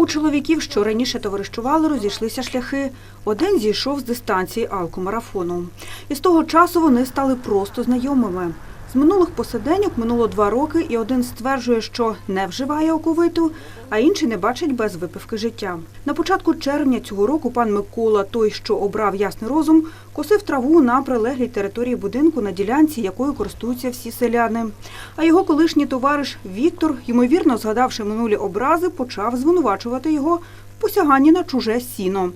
У чоловіків, що раніше товаришували, розійшлися шляхи. Один зійшов з дистанції алкомарафону. І з того часу вони стали просто знайомими. З минулих посиденьок минуло два роки, і один стверджує, що не вживає оковиту, а інший не бачить без випивки життя. На початку червня цього року пан Микола, той, що обрав ясний розум, косив траву на прилеглій території будинку, на ділянці якою користуються всі селяни. А його колишній товариш Віктор, ймовірно згадавши минулі образи, почав звинувачувати його в посяганні на чуже сіно.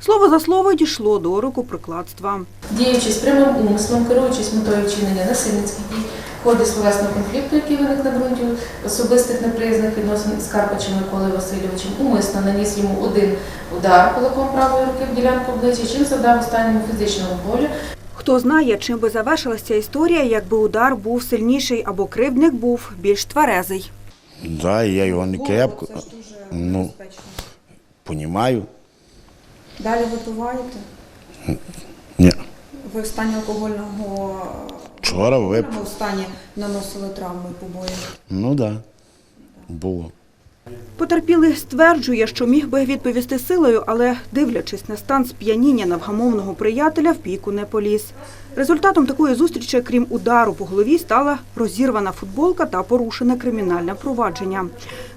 Слово за слово дійшло до рукоприкладства. Діючи з прямим умислом, керуючись метою вчинення насильницьких дій, в ході словесного конфлікту, який виник на ґрунті особистих неприязних відносин із Карпачем Миколою Васильовичем, умисно наніс йому один удар кулаком правої руки в ділянку обличчя, чим завдав останньому фізичного болю. Хто знає, чим би завершилася ця історія, якби удар був сильніший або кривдник був більш тверезий. Да, я його не крепко. Ну, понімаю. Далі випиваєте? Ні. Ви в стані алкогольного Вчора вип. алкогольному стані наносили травми побої. Ну да. Було. Потерпілий стверджує, що міг би відповісти силою, але дивлячись на стан сп'яніння навгамовного приятеля, в піку не поліз. Результатом такої зустрічі, крім удару по голові, стала розірвана футболка та порушене кримінальне провадження.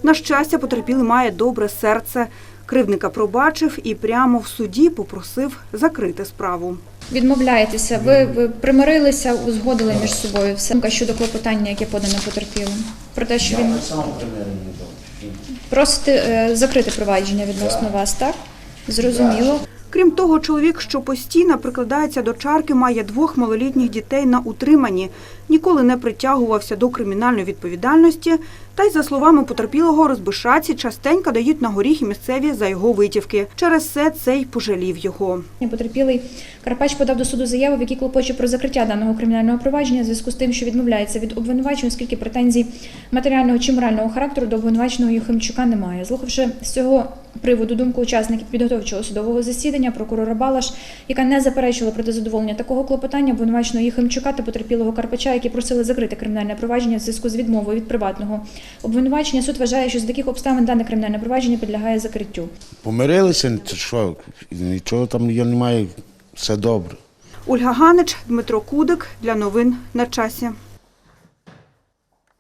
На щастя, потерпілий має добре серце. Кривника пробачив і прямо в суді попросив закрити справу. Відмовляєтеся, ви, ви примирилися, узгодили між собою все щодо клопотання, яке подано потерпілим. Про те, що він просите е, закрити провадження відносно вас, так? Зрозуміло. Крім того, чоловік, що постійно прикладається до чарки, має двох малолітніх дітей на утриманні, ніколи не притягувався до кримінальної відповідальності, та й, за словами потерпілого, розбишаці частенько дають на горіхи місцеві за його витівки. Через це цей пожалів його. Потерпілий Карпач подав до суду заяву, в якій клопоче про закриття даного кримінального провадження в зв'язку з тим, що відмовляється від обвинувачення, оскільки претензій матеріального чи морального характеру до обвинуваченого Юхимчука немає. Слухавши з цього приводу думку учасників підготовчого судового засідання, прокурора Балаш, яка не заперечила проти задоволення такого клопотання обвинуваченого Юхимчука та потерпілого Карпача, які просили закрити кримінальне провадження в зв'язку з відмовою від приватного обвинувачення. Суд вважає, що з таких обставин дане кримінальне провадження підлягає закриттю. Помирилися, що, нічого там я не маю, все добре. Ольга Ганич, Дмитро Кудик для новин на часі.